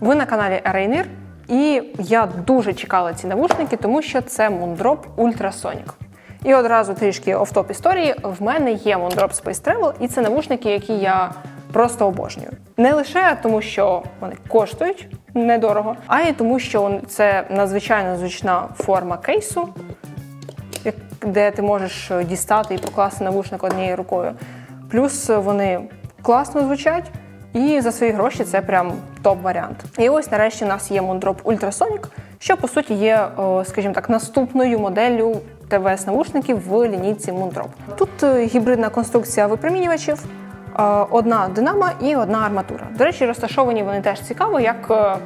Ви на каналі Rainier, і я дуже чекала ці навушники, тому що це Moondrop Ultrasonic. І одразу трішки офтоп історії. В мене є Moondrop Space Travel, і це навушники, які я просто обожнюю. Не лише тому, що вони коштують недорого, а й тому, що це надзвичайно зручна форма кейсу, де ти можеш дістати і покласти навушник однією рукою. Плюс вони класно звучать, і за свої гроші це прям топ-варіант. І ось нарешті у нас є Moondrop Ultrasonic, що по суті є, скажімо так, наступною моделлю ТВС навушників в лінійці Moondrop. Тут е, гібридна конструкція випромінювачів, е, одна динамо і одна арматура. До речі, розташовані вони теж цікаво, як е,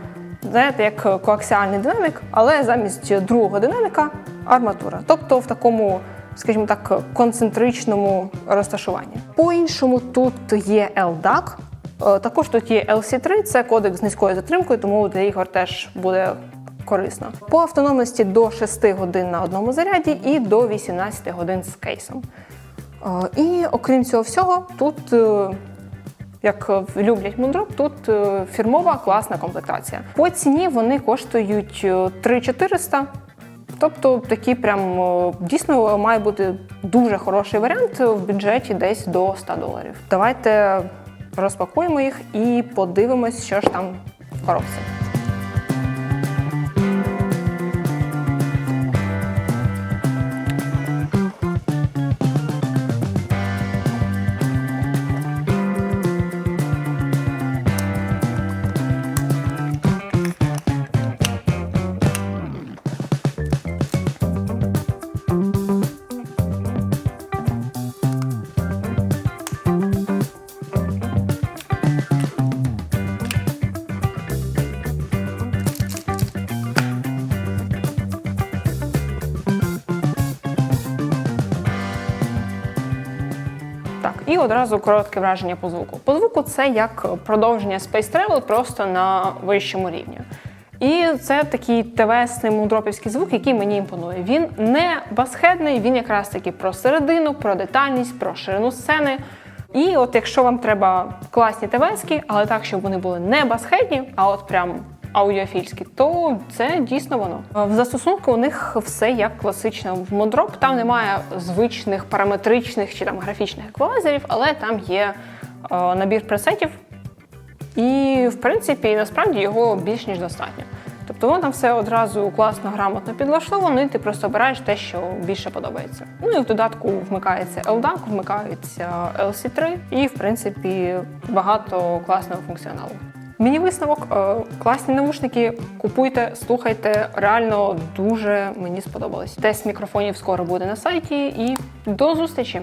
знаєте, як коаксіальний динамік, але замість другого динаміка арматура. Тобто в такому, скажімо так, концентричному розташуванні. По-іншому тут є LDAC, е, також тут є LC3, це кодек з низькою затримкою, тому для ігор теж буде корисно. По автономності до 6 годин на одному заряді і до 18 годин з кейсом. Е, І окрім цього всього, тут е, як е, люблять Moondrop, тут е, фірмова класна комплектація. По ціні вони коштують е, 3400. Тобто такі прям е, дійсно має бути дуже хороший варіант в бюджеті десь до 100 доларів. Давайте розпакуємо їх і подивимось, що ж там в коробці. І одразу коротке враження по звуку. По звуку це як продовження Space Travel просто на вищому рівні. І це такий ТВСний мудропівський звук, який мені імпонує. Він не басхедний, він якраз таки про середину, про детальність, про ширину сцени. І от якщо вам треба класні ТВСки, але так, щоб вони були не басхедні, а от прям аудіофільські, то це дійсно воно. В застосунку у них все як класично в Moondrop. Там немає звичних параметричних чи там графічних еквалайзерів, але там є е, набір пресетів, і в принципі насправді його більш ніж достатньо. Тобто воно там все одразу класно, грамотно підлаштовано, і ти просто обираєш те, що більше подобається. Ну і в додатку вмикається LDAC, вмикається LC3, і в принципі багато класного функціоналу. Мені висновок, е, класні навушники, купуйте, слухайте. Реально дуже мені сподобалось. Тест мікрофонів скоро буде на сайті. І до зустрічі!